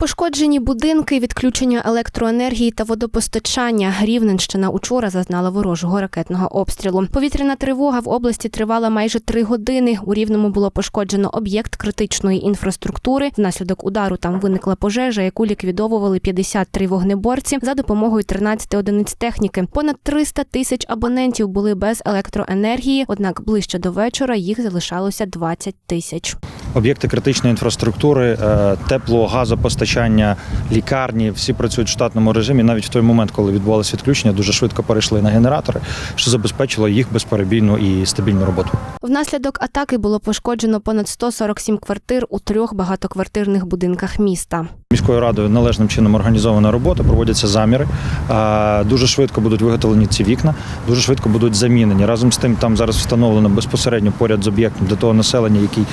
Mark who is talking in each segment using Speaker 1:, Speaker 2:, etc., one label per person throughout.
Speaker 1: Пошкоджені будинки, відключення електроенергії та водопостачання. Рівненщина учора зазнала ворожого ракетного обстрілу. Повітряна тривога в області тривала майже три години. У рівному було пошкоджено об'єкт критичної інфраструктури. Внаслідок удару там виникла пожежа, яку ліквідовували 53 вогнеборці за допомогою 13 одиниць техніки. Понад 300 тисяч абонентів були без електроенергії. Однак ближче до вечора їх залишалося 20 тисяч.
Speaker 2: Об'єкти критичної інфраструктури, е, тепло, газопостачання, лікарні всі працюють в штатному режимі. Навіть в той момент, коли відбувалося відключення, дуже швидко перейшли на генератори, що забезпечило їх безперебійну і стабільну роботу.
Speaker 1: Внаслідок атаки було пошкоджено понад 147 квартир у трьох багатоквартирних будинках міста.
Speaker 2: Міською радою належним чином організована робота, проводяться заміри. Дуже швидко будуть виготовлені ці вікна, дуже швидко будуть замінені. Разом з тим, там зараз встановлено безпосередньо поряд з об'єктом для того населення, який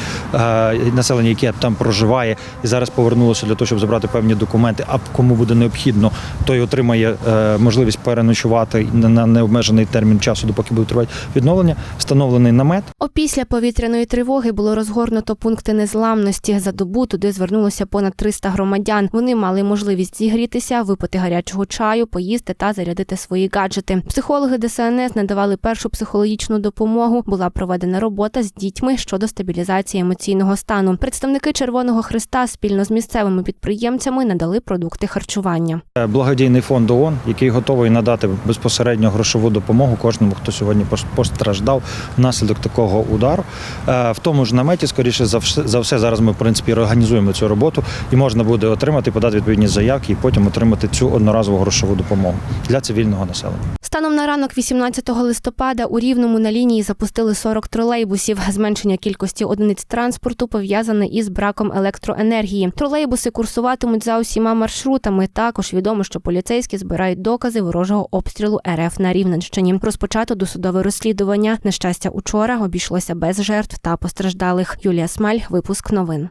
Speaker 2: населення, яке там проживає, і зараз повернулося для того, щоб забрати певні документи. А кому буде необхідно, той отримає е, можливість переночувати на необмежений термін часу, допоки буде тривати відновлення. Встановлений намет.
Speaker 1: Опісля повітряної тривоги було розгорнуто пункти незламності. За добу туди звернулося понад 300 громадян. Вони мали можливість зігрітися, випити гарячого чаю, поїсти та зарядити свої гаджети. Психологи ДСНС надавали першу психологічну допомогу. Була проведена робота з дітьми щодо стабілізації емоційного стану. Представники Червоного Христа спільно з місцевими підприємцями надали продукти харчування.
Speaker 2: Е, Благодійний фонд ООН, який готовий надати безпосередньо грошову допомогу кожному, хто сьогодні постраждав внаслідок такого удару. Е, В тому ж наметі, скоріше за все, за все, зараз ми в принципі організуємо цю роботу, і можна буде отримати, подати відповідні заявки і потім отримати цю одноразову грошову допомогу для цивільного населення.
Speaker 1: Станом на ранок 18 листопада у Рівному на лінії запустили 40 тролейбусів. Зменшення кількості одиниць транспорту пов'язане із браком електроенергії. Тролейбуси курсуватимуть за усіма маршрутами. Також відомо, що поліцейські збирають докази ворожого обстрілу РФ на Рівненщині. Розпочато досудове розслідування. На щастя, учора обійшлося без жертв та постраждалих. Юлія Смаль, випуск новин.